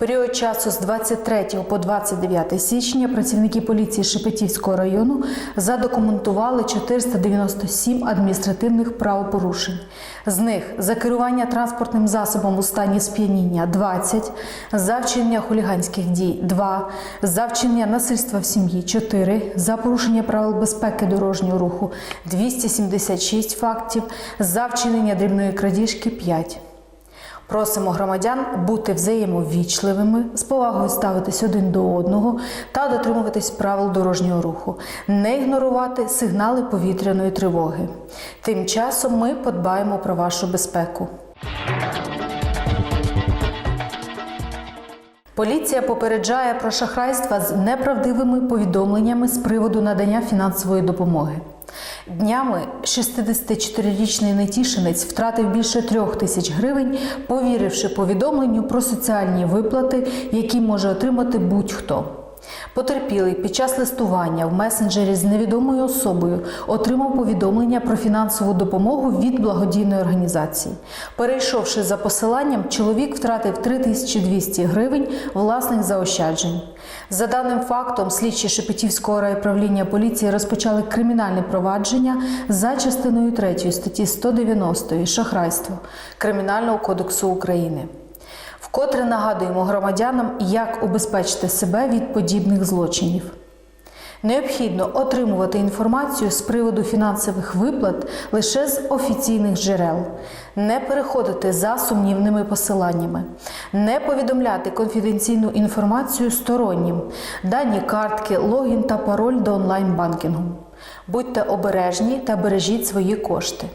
Період часу з 23 по 29 січня працівники поліції Шепетівського району задокументували 497 адміністративних правопорушень. З них за керування транспортним засобом у стані сп'яніння 20, за вчинення хуліганських дій 2, за вчинення насильства в сім'ї 4, за порушення правил безпеки дорожнього руху 276 фактів, за вчинення дрібної крадіжки 5. Просимо громадян бути взаємовічливими, з повагою ставитись один до одного та дотримуватись правил дорожнього руху, не ігнорувати сигнали повітряної тривоги. Тим часом ми подбаємо про вашу безпеку. Поліція попереджає про шахрайства з неправдивими повідомленнями з приводу надання фінансової допомоги. Днями 64-річний нетішинець втратив більше трьох тисяч гривень, повіривши повідомленню про соціальні виплати, які може отримати будь-хто. Потерпілий під час листування в месенджері з невідомою особою отримав повідомлення про фінансову допомогу від благодійної організації. Перейшовши за посиланням, чоловік втратив 3200 гривень власних заощаджень. За даним фактом, слідчі Шепетівського райправління поліції розпочали кримінальне провадження за частиною 3 статті 190 шахрайство Кримінального кодексу України. Вкотре нагадуємо громадянам, як убезпечити себе від подібних злочинів. Необхідно отримувати інформацію з приводу фінансових виплат лише з офіційних джерел, не переходити за сумнівними посиланнями, не повідомляти конфіденційну інформацію стороннім, дані картки, логін та пароль до онлайн-банкінгу. Будьте обережні та бережіть свої кошти.